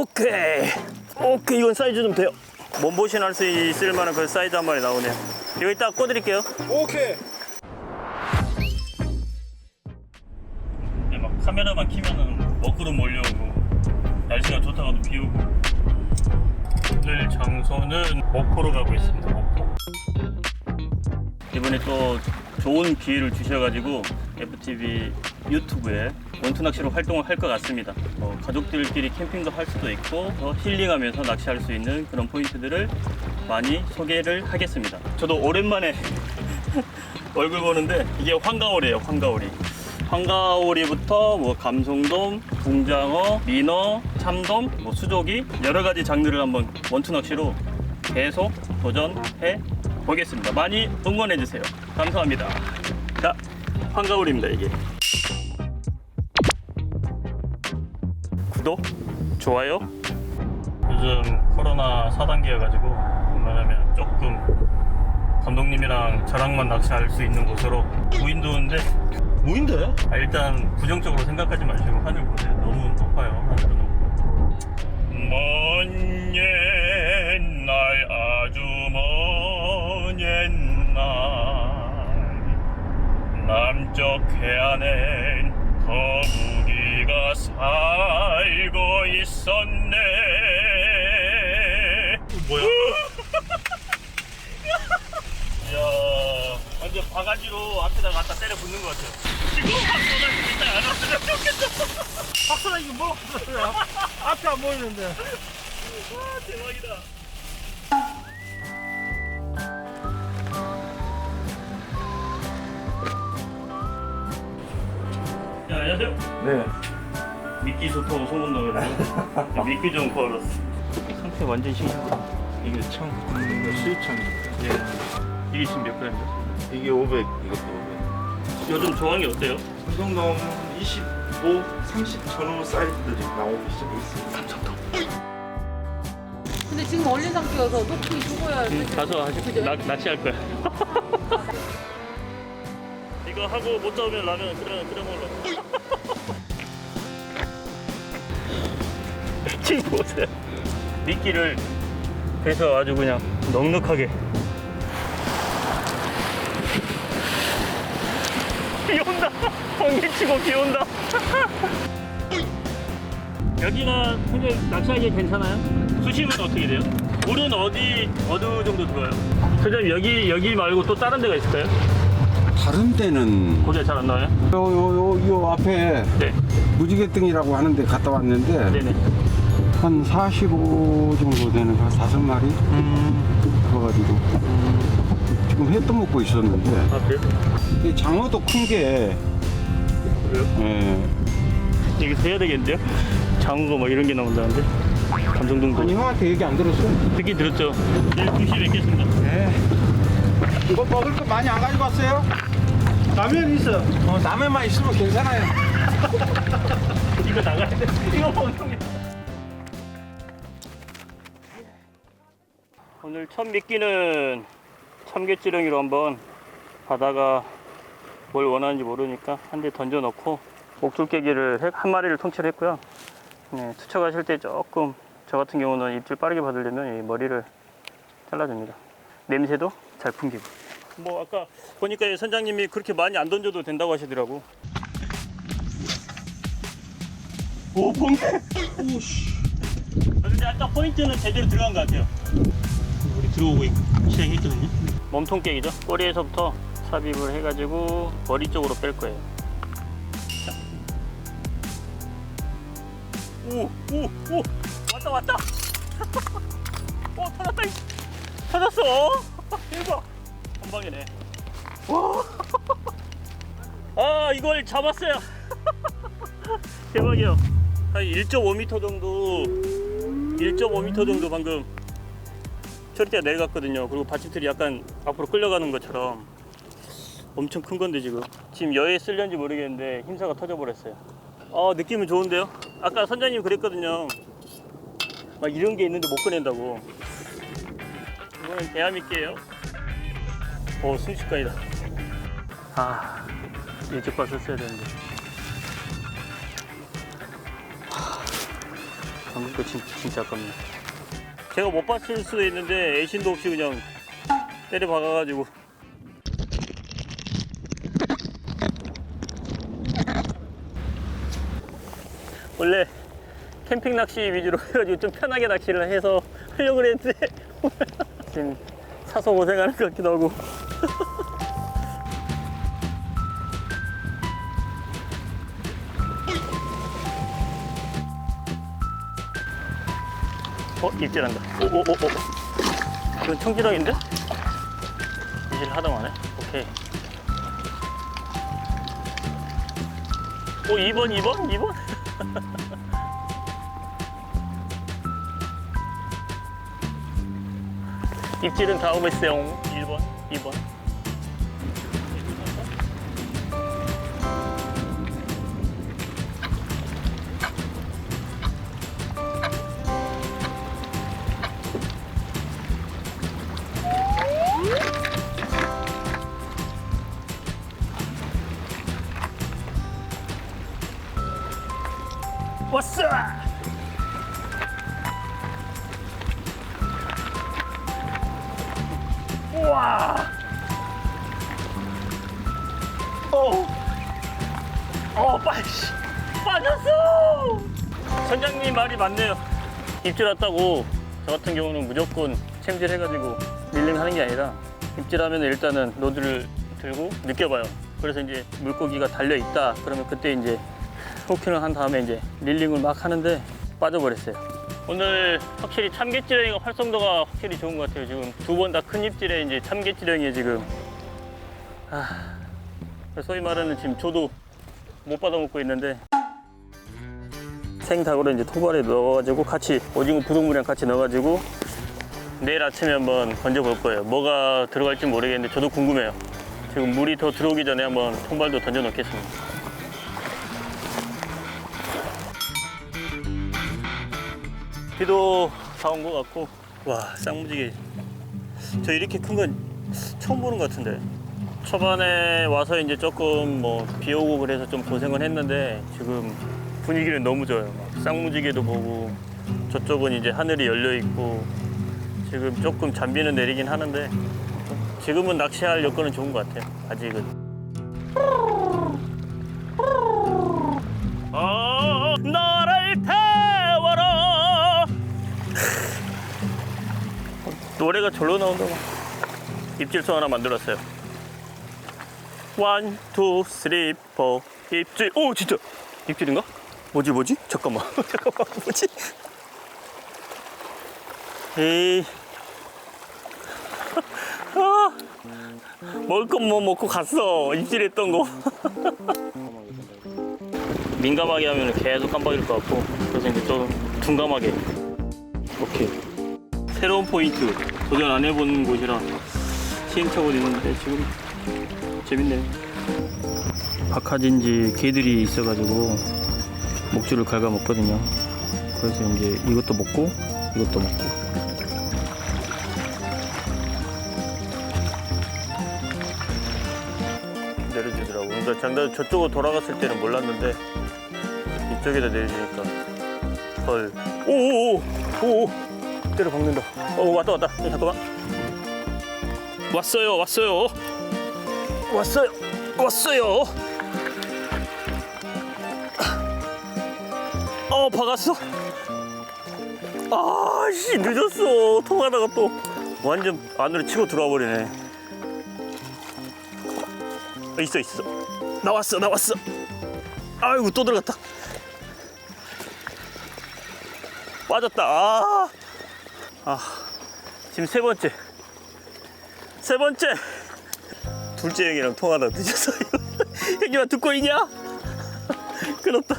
오케이. 오케이 이건 사이즈 좀 돼요. 몸보신 할 수 있을 만한 그 사이즈 한 마리 나오네요. 이거 이따 꽂드릴게요. 오케이. 네, 막 카메라만 키면은 먹구름 몰려오고 날씨가 좋다가도 비 오고. 오늘 장소는 목포로 가고 있습니다 목포. 이번에 또 좋은 기회를 주셔가지고 FTV 유튜브에 원투 낚시로 활동을 할 것 같습니다 어, 가족들끼리 캠핑도 할 수도 있고 더 힐링하면서 낚시할 수 있는 그런 포인트들을 많이 소개를 하겠습니다 저도 오랜만에 얼굴 보는데 이게 황가오리예요 황가오리 황가오리부터 뭐 감성돔, 붕장어, 민어, 참돔, 뭐 수조기 여러 가지 장르를 한번 원투 낚시로 계속 도전해 보겠습니다. 많이 응원해 주세요. 감사합니다. 자, 황가오리입니다 이게. 구독, 좋아요. 요즘 코로나 4단계여가지고 웬만하면 조금 감독님이랑 저랑만 낚시할 수 있는 곳으로 무인도인데 무인데? 아, 일단 부정적으로 생각하지 마시고 하늘 보세요. 너무 높아요. 하늘은 높고. 먼 옛날 아주 먼 옛날 남쪽 해안엔 거북 이가 살고 있었네. 뭐야? 이야, 완전 바가지로 앞에다 갖다 때려 붙는 것 같아요. 지금 박선아 일단 안 왔으면 좋겠어. 박사가 이거 뭐? 앞에 안 보이는데. 와, 대박이다. 야, 안녕하세요. 네. 미끼 좋다고 소문 나가지고 미끼 좀 걸었어. 상태 완전 싱싱하다. 이게 청, 이거 수입청입니다. 예. 이게 지금 몇 그램이죠? 이게 500, 이것도 요즘 조항이 어때요? 500. 삼성돔 25, 30 전후 사이즈들이 나오기. 삼성돔. 근데 지금 얼린 상태여서 높이 죽어야 돼. 가서 하시? 나, 낚시할 거야. 이거 하고 못 잡으면 라면 끓여, 끓여 먹으려고. 지금 보세요. 미끼를 배서 아주 그냥 넉넉하게. 비 온다! 번개 치고 비 온다! 여기가 굉장히 낚시하기 괜찮아요? 수심은 어떻게 돼요? 물은 어디 어느 정도 들어요? 선생님 여기 여기 말고 또 다른 데가 있을까요? 다른 데는 고개 잘안 나와요? 요, 요, 요, 요 앞에 네, 무지개등이라고 하는데 갔다 왔는데 네네. 한 45 정도 되는 한 다섯 마리 음, 그래가지고 지금 회 떠먹고 있었는데 아 그래요? 이 장어도 큰게 그래요? 예. 여기서 해야 되겠는데요? 장어 뭐 이런 게 나온다는데 감성동도 아니 형한테 얘기 안 들었어? 듣기 들었죠? 내일 2시에 뵙겠습니다. 네. 뭐 먹을 거 많이 안 가지고 왔어요? 라면 있어. 어, 라면만 있으면 괜찮아요. 이거 나가야 돼. 이거 먹는 게. 오늘 첫 미끼는 참깨지렁이로 한번 바다가 뭘 원하는지 모르니까 한 대 던져 넣고 목줄깨기를 해- 한 마리를 통째로 했고요. 네, 투척하실 때 조금 저 같은 경우는 입질 빠르게 받으려면 이 머리를 잘라줍니다. 냄새도 잘 풍기고. 뭐 아까 보니까 이 선장님이 그렇게 많이 안 던져도 된다고 하시더라고. 오 번개. 오씨. 근데 아까 포인트는 제대로 들어간 것 같아요. 들어오고 있- 시작했거든요. 몸통 깨기죠. 꼬리에서부터 삽입을 해가지고 머리 쪽으로 뺄 거예요. 자. 오, 오, 오, 왔다 왔다. 오, 터졌다. 이. 터졌어. 대박. 한 방이네. 와. 아, 이걸 잡았어요. 대박이요. 한 1.5m 정도, 1.5m 정도 방금 처리대가 내려갔거든요. 그리고 받침틀이 약간 앞으로 끌려가는 것처럼 엄청 큰 건데 지금. 지금 여에 쓸려는지 모르겠는데 힘사가 터져버렸어요. 아 느낌은 좋은데요? 아까 선장님 그랬거든요. 막 이런 게 있는데 못 꺼낸다고. 이거는 대한민국이에요. 오 순식간이다. 아 일찍 봤었어야 되는데. 방금 거 진짜, 진짜 아깝네. 제가 못 봤을 수도 있는데 애신도 없이 그냥 때려 박아가지고. 원래 캠핑 낚시 위주로 해가지고 좀 편하게 낚시를 해서 하려고 그랬는데 지금 사서 고생하는 것 같기도 하고 어 입질한다. 오 오 오 오. 이건 청지렁인데? 입질 하다마네. 오케이. 오 2번 2번 2번? 입질은 다 오고 있어요. 1번 2번 우와! 어! 어, 빠지! 빠졌어! 선장님 말이 맞네요. 입질 왔다고 저 같은 경우는 무조건 챔질 해가지고 밀림 하는 게 아니라 입질하면 일단은 로드를 들고 느껴봐요. 그래서 이제 물고기가 달려 있다. 그러면 그때 이제 호킹을 한 다음에 이제 릴링을 막 하는데 빠져버렸어요. 오늘 확실히 참개찌렁이가 활성도가 확실히 좋은 것 같아요. 지금 두 번 다 큰 입질에 이제 참개찌렁이 지금 아, 소위 말하는 지금 저도 못 받아먹고 있는데 생닭으로 이제 토발에 넣어가지고 같이 오징어 부속물이랑 같이 넣어가지고 내일 아침에 한번 건져볼 거예요. 뭐가 들어갈지 모르겠는데 저도 궁금해요. 지금 물이 더 들어오기 전에 한번 통발도 던져 놓겠습니다. 비도 다온것 같고. 와 쌍무지개. 저 이렇게 큰 건 처음 보는 것 같은데. 초반에 와서 이제 조금 뭐 비 오고 그래서 좀 고생을 했는데 지금 분위기는 너무 좋아요. 막 쌍무지개도 보고 저쪽은 이제 하늘이 열려 있고 지금 조금 잔비는 내리긴 하는데 지금은 낚시할 여건은 좋은 것 같아요. 아직은 노래가 절로 나온다 막 입질소 하나 만들었어요. 원, 투, 쓰리, 포 입질 오 진짜. 입질인가? 뭐지 뭐지? 잠깐만. 잠깐만 뭐지? 에이. 아, 먹을 건뭐 먹고 갔어. 입질했던 거. 민감하게 하면 계속 깜빡일 것 같고 그래서 이제 좀 둔감하게. 오케이 새로운 포인트 도전 안 해본 곳이라 시행착오는 있는데 지금 재밌네요. 박하진지 개들이 있어가지고 목줄을 갉아 먹거든요. 그래서 이제 이것도 먹고 이것도 먹고. 내려주더라고. 그러니까 장단 저쪽으로 돌아갔을 때는 몰랐는데 이쪽에다 내려주니까 헐. 오오오 오오 때려 박는다. 어 왔다 왔다. 야, 잠깐만. 왔어요 왔어요. 왔어요. 왔어요. 어 박았어? 아씨 늦었어. 통하다가 또 완전 안으로 치고 들어와 버리네. 어, 있어 있어. 나왔어 나왔어. 아이고 또 들어갔다. 빠졌다. 아, 아 지금 세 번째. 세 번째. 둘째 형이랑 통화다 늦었어 형님아 듣고 있냐? 끊었다.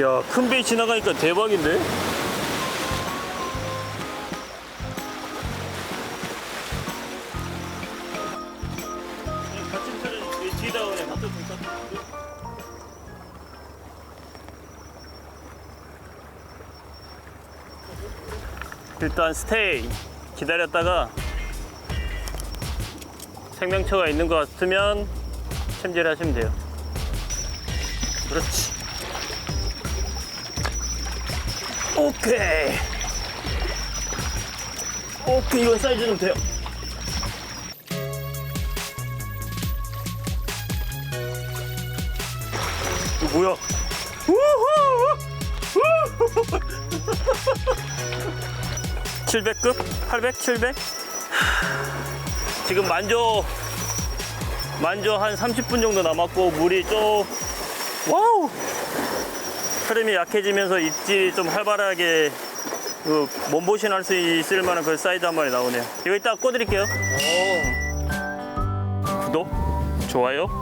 야, 큰 배 지나가니까 대박인데? 일단 스테이 기다렸다가 생명체가 있는 것 같으면 챔질 하시면 돼요. 그렇지. 오케이. 오케이, 이건 사이즈는 돼요. 뭐야? 우후! 우후! 700급? 800? 700? 지금 만조 만조 한 30분 정도 남았고 물이 좀 와우 흐름이 약해지면서 입질이 좀 활발하게 그 몸보신 할 수 있을 만한 그 사이즈 한 마리 나오네요 이거 이따 꺼드릴게요 구독 좋아요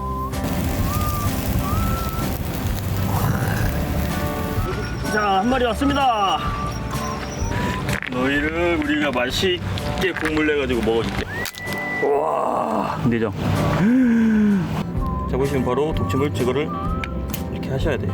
자 한 마리 왔습니다. 너희를 우리가 맛있게 국물 내가지고 먹어줄게. 와 내장. 자 보시면 바로 독침을 제거를 이렇게 하셔야 돼요